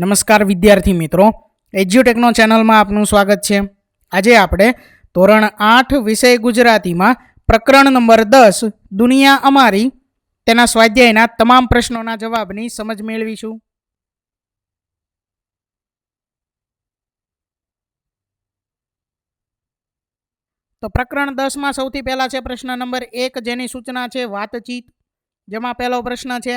નમસ્કાર વિદ્યાર્થી મિત્રો એજ્યુટેકનો ચેનલમાં આપનું સ્વાગત છે. આજે આપણે ધોરણ આઠ વિષય ગુજરાતીમાં પ્રકરણ નંબર દસ, દુનિયા અમારી, તેના સ્વાધ્યાયના તમામ પ્રશ્નોના જવાબની સમજ મેળવીશું. તો પ્રકરણ દસમાં સૌથી પહેલા છે પ્રશ્ન નંબર એક, જેની સૂચના છે વાતચીત. જેમાં પહેલો પ્રશ્ન છે,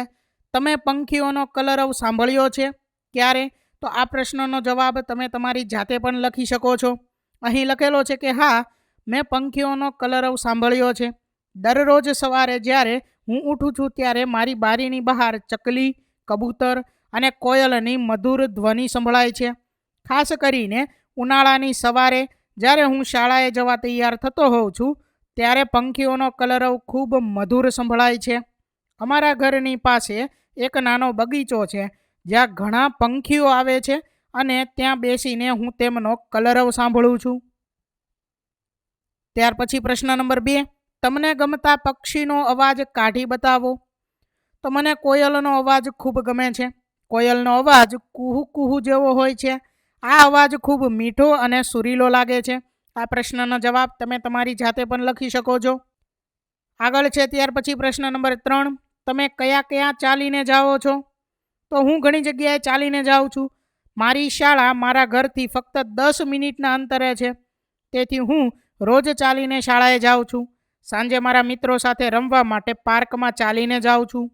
તમે પંખીઓનો કલરવ સાંભળ્યો છે? ક્યારે? તો આ પ્રશ્નનો જવાબ તમે તમારી જાતે પણ લખી શકો છો. અહીં લખેલો છે કે, હા, મેં પંખીઓનો કલરવ સાંભળ્યો છે. દરરોજ સવારે જ્યારે હું ઊઠું છું ત્યારે મારી બારીની બહાર ચકલી, કબૂતર અને કોયલની મધુર ધ્વનિ સંભળાય છે. ખાસ કરીને ઉનાળાની સવારે જ્યારે હું શાળાએ જવા તૈયાર થતો હોઉં છું, ત્યારે પંખીઓનો કલરવ ખૂબ મધુર સંભળાય છે. અમારા ઘરની પાસે એક નાનો બગીચો છે. જ્યાં ઘણા પંખીઓ આવે છે અને ત્યાં બેસીને હું તેમનો કલરવ સાંભળું છું. ત્યાર પછી પ્રશ્ન નંબર બે, તમને ગમતા પક્ષીનો અવાજ કાઢી બતાવો. તો મને કોયલનો અવાજ ખૂબ ગમે છે. કોયલનો અવાજ કુહુ કુહુ જેવો હોય છે. આ અવાજ ખૂબ મીઠો અને સુરીલો લાગે છે. આ પ્રશ્નનો જવાબ તમે તમારી જાતે પણ લખી શકો છો. આગળ છે ત્યાર પછી પ્રશ્ન નંબર ત્રણ, તમે કયા કયા ચાલીને જાઓ છો? તો હું ઘણી જગ્યાએ ચાલીને જાઉં છું. મારી શાળા મારા ઘરથી ફક્ત દસ મિનિટના અંતરે છે. તેથી હું રોજ ચાલીને શાળાએ જાઉં છું. સાંજે મારા મિત્રો સાથે રમવા માટે પાર્કમાં ચાલીને જાઉં છું.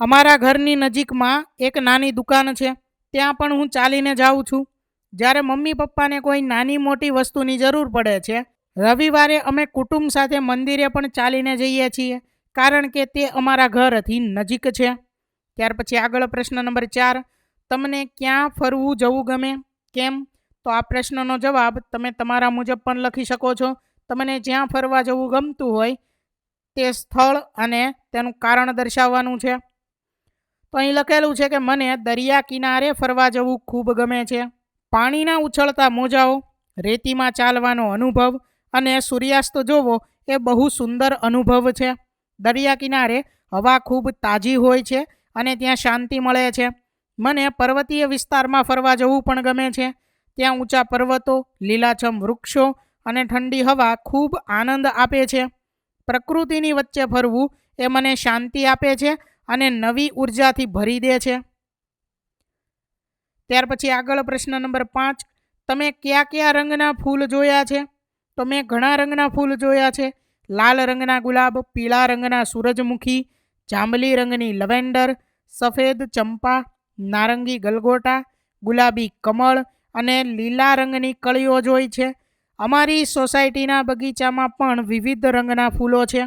અમારા ઘરની નજીકમાં એક નાની દુકાન છે. ત્યાં પણ હું ચાલીને જાઉં છું. જ્યારે મમ્મી પપ્પાને કોઈ નાની મોટી વસ્તુની જરૂર પડે છે, રવિવારે અમે કુટુંબ સાથે મંદિરે પણ ચાલીને જઈએ છીએ, કારણ કે તે અમારા ઘરથી નજીક છે. ત્યાર પછી આગળ પ્રશ્ન નંબર ચાર, તમને ક્યાં ફરવું, જવું ગમે? કેમ? તો આ પ્રશ્નનો જવાબ તમે તમારા મુજબ પણ લખી શકો છો. તમને જ્યાં ફરવા જવું ગમતું હોય, તે સ્થળ અને તેનું કારણ દર્શાવવાનું છે. તો અહીં લખેલું છે કે, મને દરિયા કિનારે ફરવા જવું ખૂબ ગમે છે. પાણીના ઉછળતા મોજાઓ, રેતીમાં ચાલવાનો અનુભવ અને સૂર્યાસ્ત જોવો એ બહુ સુંદર અનુભવ છે. દરિયા કિનારે હવા ખૂબ તાજી હોય છે અને ત્યાં શાંતિ મળે છે. મને પર્વતીય વિસ્તારમાં ફરવા જવું પણ ગમે છે. ત્યાં ઊંચા પર્વતો, લીલાછમ વૃક્ષો અને ઠંડી હવા ખૂબ આનંદ આપે છે. પ્રકૃતિની વચ્ચે ફરવું એ મને શાંતિ આપે છે અને નવી ઉર્જાથી ભરી દે છે. ત્યાર પછી આગળ પ્રશ્ન નંબર પાંચ. તમે કયા કયા રંગના ફૂલ જોયા છે? તો મેં ઘણા રંગના ફૂલ જોયા છે. લાલ રંગના ગુલાબ, પીળા રંગના સૂરજમુખી જાંબલી રંગની લવેન્ડર, સફેદ ચંપા, નારંગી ગલગોટા, ગુલાબી કમળ અને લીલા રંગની કળીઓ જોઈ છે. અમારી સોસાયટીના બગીચામાં પણ વિવિધ રંગના ફૂલો છે.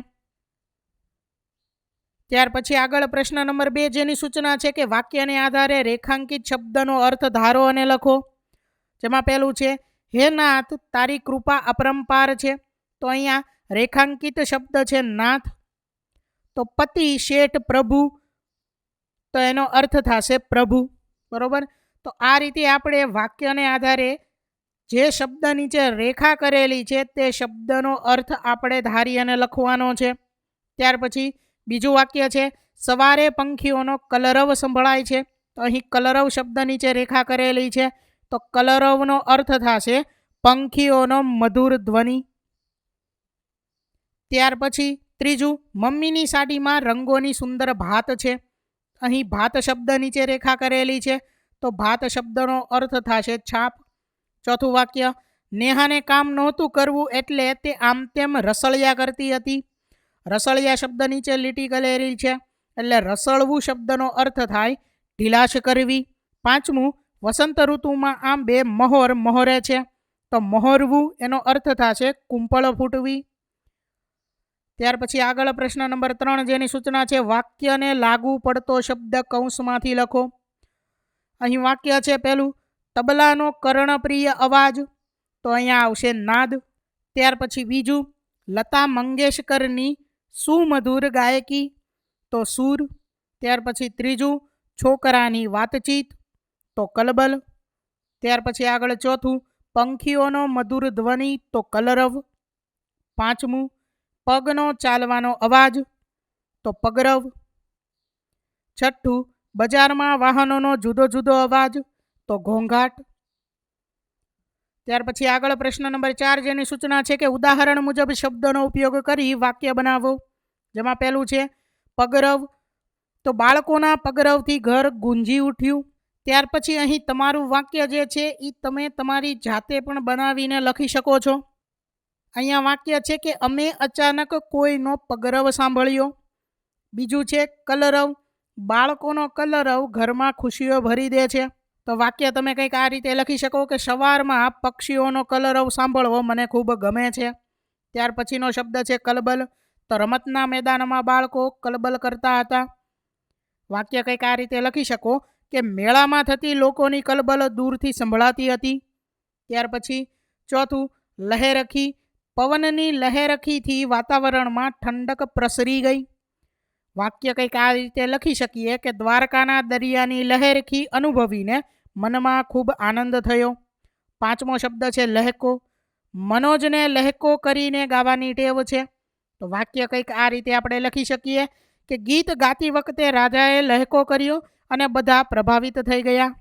ત્યાર પછી આગળ પ્રશ્ન નંબર બે, જેની સૂચના છે કે વાક્યને આધારે રેખાંકિત શબ્દનો અર્થ ધારો અને લખો. જેમાં પહેલું છે, હે નાથ, તારી કૃપા અપરંપાર છે. તો અહીંયા રેખાંકિત શબ્દ છે, નાથ. તો પતિ શેઠ પ્રભુ. તો એનો અર્થ થશે પ્રભુ. બરાબર? તો આ રીતે આપણે વાક્યને આધારે જે શબ્દ નીચે રેખા કરેલી છે તે શબ્દનો અર્થ આપણે ધારી અને લખવાનો છે. ત્યાર પછી બીજું વાક્ય છે, સવારે પંખીઓનો કલરવ સંભળાય છે. તો અહીં કલરવ શબ્દ નીચે રેખા કરેલી છે. તો કલરવનો અર્થ થશે પંખીઓનો મધુર ધ્વનિ. ત્યાર પછી ત્રીજું, મમ્મીની સાડીમાં રંગોની સુંદર ભાત છે. અહીં ભાત શબ્દ નીચે રેખા કરેલી છે, તો ભાત શબ્દનો અર્થ થશે છાપ. ચોથું વાક્ય, નેહાને કામ નહોતું કરવું એટલે તે આમ તેમ રસળિયા કરતી હતી. રસળિયા શબ્દ નીચે લીટી કરેલી છે, એટલે રસળવું શબ્દનો અર્થ થાય ઢીલાશ કરવી. પાંચમું, વસંત ઋતુમાં આમ બે મહોર મહોરે છે. તો મહોરવું એનો અર્થ થશે કુંપળ ફૂટવી. ત્યાર પછી આગળ પ્રશ્ન નંબર ત્રણ જેની સૂચના છે, વાક્યને લાગુ પડતો શબ્દ કૌંસમાંથી લખો. અહીં વાક્ય છે પહેલું તબલાનો કર્ણપ્રિય અવાજ. તો અહીંયા આવશે નાદ. ત્યાર પછી બીજું, લતા મંગેશકરની સુમધુર ગાયકી. તો સૂર. ત્યાર પછી ત્રીજું, છોકરાની વાતચીત. તો કલબલ. ત્યાર પછી આગળ ચોથું, પંખીઓનો મધુર ધ્વનિ. તો કલરવ. પાંચમું પગનો ચાલવાનો અવાજ, તો પગરવ. છઠ્ઠું, બજારમાં વાહનોનો જુદો જુદો અવાજ, તો ઘોંઘાટ. ત્યાર પછી આગળ પ્રશ્ન નંબર ચાર, જેની સૂચના છે કે ઉદાહરણ મુજબ શબ્દનો ઉપયોગ કરી વાક્ય બનાવો. જેમાં પહેલું છે, પગરવ. તો બાળકોના પગરવથી ઘર ગુંજી ઉઠ્યું. ત્યાર પછી અહીં તમારું વાક્ય જે છે એ તમે તમારી જાતે પણ બનાવીને લખી શકો છો. અહીંયા વાક્ય છે કે અમે અચાનક કોઈનો પગરવ સાંભળ્યો. બીજું છે કલરવ. બાળકોનો કલરવ ઘરમાં ખુશીઓ ભરી દે છે. તો વાક્ય તમે કંઈક આ રીતે લખી શકો કે સવારમાં પક્ષીઓનો કલરવ સાંભળવો મને ખૂબ ગમે છે. ત્યાર પછીનો શબ્દ છે કલબલ. તો રમતના મેદાનમાં બાળકો કલબલ કરતા હતા. વાક્ય કંઈક આ રીતે લખી શકો કે મેળામાં થતી લોકોની કલબલ દૂરથી સંભળાતી હતી. ત્યાર પછી ચોથું લહેરખી પવનની લહેરખીથી વાતાવરણમાં ઠંડક પ્રસરી ગઈ. વાક્ય કંઈક આ રીતે લખી શકીએ કે દ્વારકાના દરિયાની લહેરખી અનુભવીને મનમાં ખૂબ આનંદ થયો. પાંચમો શબ્દ છે લહેકો. મનોજને લહેકો કરીને ગાવાની ટેવ છે. તો વાક્ય કંઈક આ રીતે આપણે લખી શકીએ કે ગીત ગાતી વખતે રાજાએ લહેકો કર્યો અને બધા પ્રભાવિત થઈ ગયા.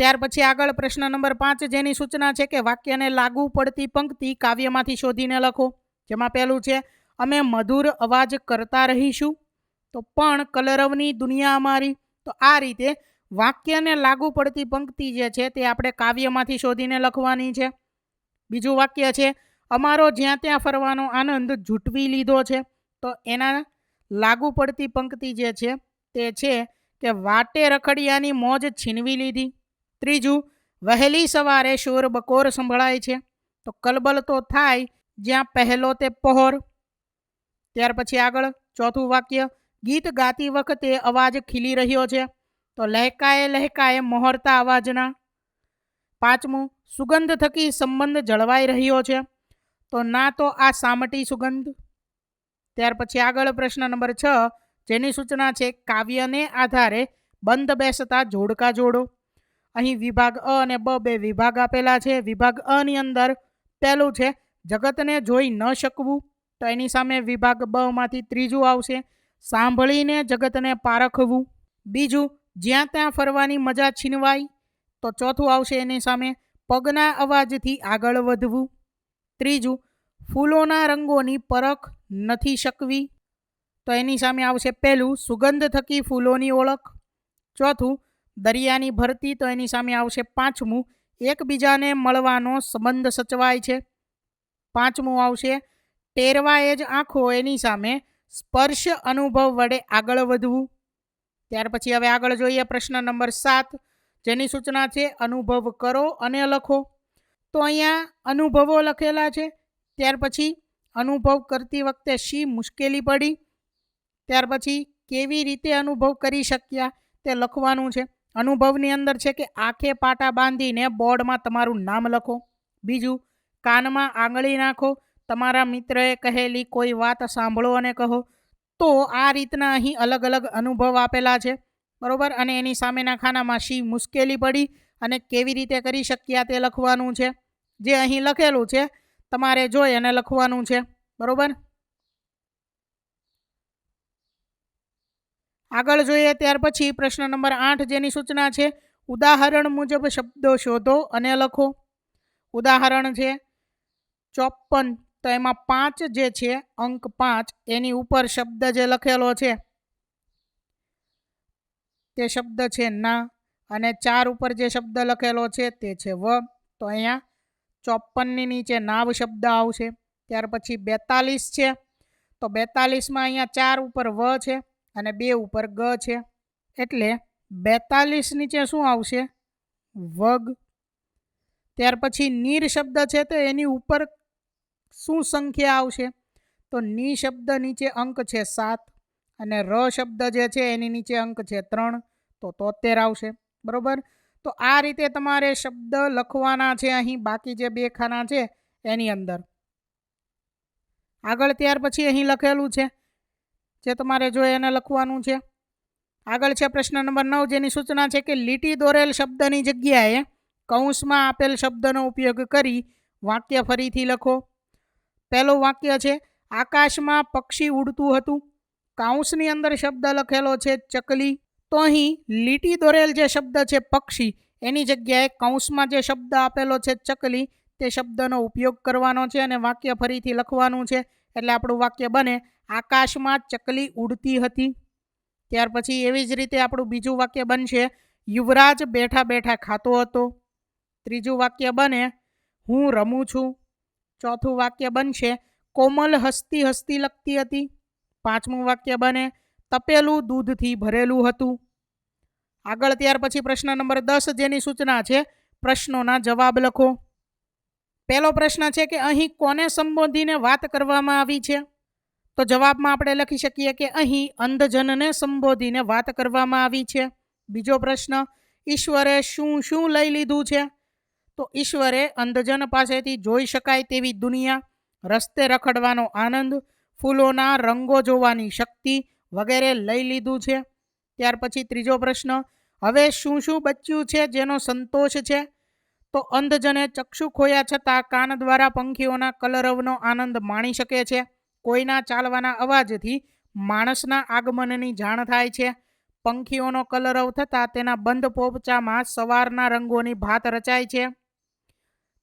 ત્યાર પછી આગળ પ્રશ્ન નંબર પાંચ, જેની સૂચના છે કે વાક્યને લાગુ પડતી પંક્તિ કાવ્યમાંથી શોધીને લખો. જેમાં પહેલું છે, અમે મધુર અવાજ કરતા રહીશું. તો પણ કલરવની દુનિયા અમારી. તો આ રીતે વાક્યને લાગુ પડતી પંક્તિ જે છે તે આપણે કાવ્યમાંથી શોધીને લખવાની છે. બીજું વાક્ય છે, અમારો જ્યાં ત્યાં ફરવાનો આનંદ જૂટવી લીધો છે. તો એના લાગુ પડતી પંક્તિ જે છે તે છે કે વાટે રખડિયાની મોજ છીનવી લીધી. ત્રીજું, વહેલી સવારે શોર બકોર સંભળાય છે. તો કલબલ તો થાય, જ્યાં પહેલો તે પહોર. ત્યાર પછી આગળ, ચોથું વાક્ય, ગીત ગાતી વખતે અવાજ ખીલી રહ્યો છે. તો લહેકાએ લહેકાએ મોહરતા અવાજના. પાંચમું, સુગંધ થકી સંબંધ જળવાઈ રહ્યો છે. તો ના તો આ સામટી સુગંધ. ત્યાર પછી આગળ પ્રશ્ન નંબર છ, જેની સૂચના છે, કાવ્યને આધારે બંધ બેસતા જોડકા જોડો. અહીં વિભાગ અ અને બ બે વિભાગ આપેલા છે. વિભાગ અની અંદર પહેલું છે, જગતને જોઈ ન શકવું. તો એની સામે વિભાગ બમાંથી ત્રીજું આવશે, સાંભળીને જગતને પારખવું. બીજું, જ્યાં ત્યાં ફરવાની મજા છીનવાય તો ચોથું આવશે એની સામે પગના અવાજથી આગળ વધવું. ત્રીજું, ફૂલોના રંગોની પરખ નથી શકવી. તો એની સામે આવશે પહેલું, સુગંધ થકી ફૂલોની ઓળખ. ચોથું દરિયાની ભરતી તો એની સામે આવશે પાંચમું. એકબીજાને મળવાનો સંબંધ સચવાય છે. પાંચમું આવશે, ટેરવાએ જ આંખો એની સામે, સ્પર્શ અનુભવ વડે આગળ વધવું. ત્યાર પછી હવે આગળ જોઈએ પ્રશ્ન નંબર સાત, જેની સૂચના છે, અનુભવ કરો અને લખો. તો અહીંયા અનુભવો લખેલા છે. ત્યાર પછી, અનુભવ કરતી વખતે શી મુશ્કેલી પડી? ત્યાર પછી, કેવી રીતે અનુભવ કરી શક્યા? તે લખવાનું છે. અનુભવની અંદર છે કે આંખે પાટા બાંધીને બોર્ડમાં તમારું નામ લખો. બીજું, કાનમાં આંગળી નાખો. તમારા મિત્રએ કહેલી કોઈ વાત સાંભળો અને કહો. તો આ રીતના અહીં અલગ અલગ અનુભવ આપેલા છે. બરાબર? અને એની સામેના ખાનામાં શી મુશ્કેલી પડી અને કેવી રીતે કરી શક્યા તે લખવાનું છે. જે અહીં લખેલું છે, તમારે જોઈ અને લખવાનું છે. બરોબર? આગળ જોઈએ ત્યાર પછી પ્રશ્ન નંબર આઠ જેની સૂચના છે, ઉદાહરણ મુજબ શબ્દો શોધો અને લખો. ઉદાહરણ છે ચોપન તો એમાં પાંચ જે છે, અંક પાંચ, એની ઉપર શબ્દ જે લખેલો છે, તે શબ્દ છે ના, અને ચાર ઉપર જે શબ્દ લખેલો છે, તે છે વ. તો અહીંયા ચોપનની નીચે નાવ શબ્દ આવશે. ત્યાર પછી બેતાલીસ છે, તો બેતાલીસમાં અહીંયા ચાર ઉપર વ છે. અને બે ઉપર ગ છે. એટલે બેતાલીસ નીચે શું આવશે? વગ. ત્યાર પછી નીર શબ્દ છે તો એની ઉપર શું સંખ્યા આવશે? તો ની શબ્દ નીચે અંક છે સાત અને ર શબ્દ જે છે એની નીચે અંક છે ત્રણ. તો તોતેર આવશે. બરોબર? તો આ રીતે તમારે શબ્દ લખવાના છે અહીં. બાકી જે બે ખાના છે એની અંદર. આગળ ત્યાર પછી અહીં લખેલું છે જે તમારે જો એને લખવાનું છે. આગળ છે પ્રશ્ન નંબર નવ, જેની સૂચના છે કે લીટી દોરેલ શબ્દની જગ્યાએ કૌંસમાં આપેલ શબ્દનો ઉપયોગ કરી વાક્ય ફરીથી લખો. પહેલું વાક્ય છે, આકાશમાં પક્ષી ઉડતું હતું. કાઉન્સની અંદર શબ્દ લખેલો છે ચકલી. તો અહીં લીટી દોરેલ જે શબ્દ છે પક્ષી, એની જગ્યાએ કૌંસમાં જે શબ્દ આપેલો છે ચકલી તે શબ્દનો ઉપયોગ કરવાનો છે અને વાક્ય ફરીથી લખવાનું છે. એટલે આપણું વાક્ય બને, આકાશમાં ચકલી ઉડતી હતી. ત્યાર પછી એવી જ રીતે આપણું બીજું વાક્ય બનશે, યુવરાજ બેઠા બેઠા ખાતો હતો. ત્રીજું વાક્ય બને, હું રમું છું. ચોથું વાક્ય બનશે, કોમલ હસતી હસતી લખતી હતી. પાંચમું વાક્ય બને, તપેલું દૂધથી ભરેલું હતું. આગળ ત્યાર પછી પ્રશ્ન નંબર દસ જેની સૂચના છે, પ્રશ્નોના જવાબ લખો. પહેલો પ્રશ્ન છે કે અહીં કોને સંબોધીને વાત કરવામાં આવી છે? તો જવાબમાં આપણે લખી શકીએ કે અહીં અંધજનને સંબોધીને વાત કરવામાં આવી છે. બીજો પ્રશ્ન, ઈશ્વરે શું શું લઈ લીધું છે? તો ઈશ્વરે અંધજન પાસેથી જોઈ શકાય તેવી દુનિયા, રસ્તે રખડવાનો આનંદ, ફૂલોના રંગો જોવાની શક્તિ વગેરે લઈ લીધું છે. ત્યાર પછી ત્રીજો પ્રશ્ન, હવે શું શું બચ્યું છે જેનો સંતોષ છે? તો અંધજને ચક્ષુ ખોયા છતાં કાન દ્વારા પંખીઓના કલરવનો આનંદ માણી શકે છે. કોઈના ચાલવાના અવાજથી માણસના આગમનની જાણ થાય છે. પંખીઓનો કલરવ થતાં તેના બંધ પોપચામાં સવારના રંગોની ભાત રચાય છે.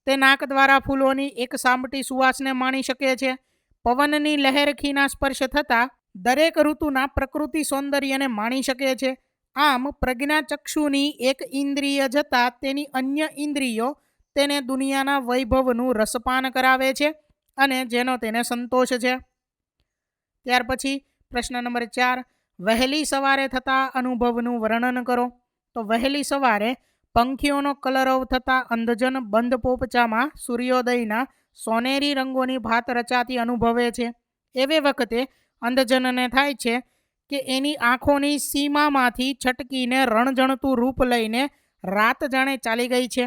તે નાક દ્વારા ફૂલોની એક સામટી સુવાસને માણી શકે છે. પવનની લહેરખીના સ્પર્શ થતાં દરેક ઋતુના પ્રકૃતિ સૌંદર્યને માણી શકે છે. આમ પ્રજ્ઞાચક્ષુની એક ઇન્દ્રિય જતાં તેની અન્ય ઇન્દ્રિયો તેને દુનિયાના વૈભવનું રસપાન કરાવે છે અને જેનો તેને સંતોષ છે. ત્યાર પછી પ્રશ્ન નંબર ચાર, વહેલી સવારે થતા અનુભવનું વર્ણન કરો. તો વહેલી સવારે પંખીઓનો કલરવ થતા અંધજન બંધ પોપચામાં સૂર્યોદયના સોનેરી રંગોની ભાત રચાતી અનુભવે છે. એવે વખતે અંધજનને થાય છે કે એની આંખોની સીમામાંથી છટકીને રણજણતું રૂપ લઈને રાત જાણે ચાલી ગઈ છે.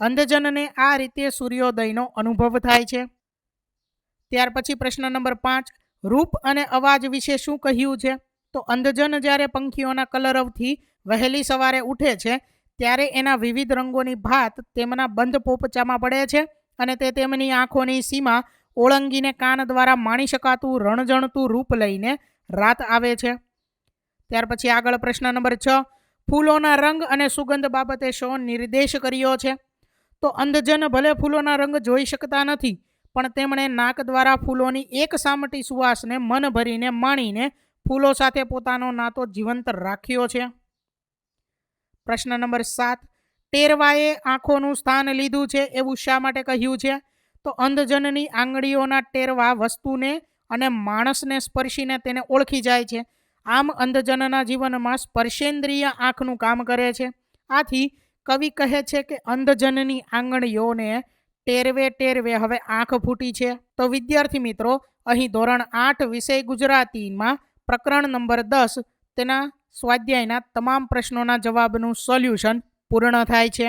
અંધજનને આ રીતે સૂર્યોદયનો અનુભવ થાય છે. ત્યાર પછી પ્રશ્ન નંબર પાંચ, રૂપ અને અવાજ વિશે શું કહ્યું છે? તો અંધજન જ્યારે પંખીઓના કલરવથી વહેલી સવારે ઉઠે છે, ત્યારે એના વિવિધ રંગોની ભાત તેમના બંધ પોપચામાં પડે છે અને તે તેમની આંખોની સીમા ઓળંગીને કાન દ્વારા માણી શકાતું રણજણતું રૂપ લઈને રાત આવે છે. ત્યાર પછી આગળ પ્રશ્ન નંબર છ. ફૂલોના રંગ અને સુગંધ બાબતે શો નિર્દેશ કર્યો છે. તો અંધજન ભલે ફૂલોના રંગ જોઈ શકતા નથી, પણ તેમણે નાક દ્વારા ફૂલોની એક સામટી સુવાસને મન ભરીને માણીને ફૂલો સાથે પોતાનો નાતો જીવંત રાખ્યો છે. પ્રશ્ન નંબર સાત. ટેરવાએ આંખોનું સ્થાન લીધું છે એવું શા માટે કહ્યું છે? તો અંધજનની આંગળીઓના ટેરવા વસ્તુને અને માણસને સ્પર્શીને તેને ઓળખી જાય છે. આમ અંધજનના જીવનમાં સ્પર્શેન્દ્રિય આંખનું કામ કરે છે. આથી કવિ કહે છે કે અંધજનની આંગળીઓને ટેરવે ટેરવે હવે આંખ ફૂટી છે. તો વિદ્યાર્થી મિત્રો, અહીં ધોરણ આઠ વિષય ગુજરાતીમાં પ્રકરણ નંબર દસ તેના સ્વાધ્યાયના તમામ પ્રશ્નોના જવાબનું સોલ્યુશન પૂર્ણ થાય છે.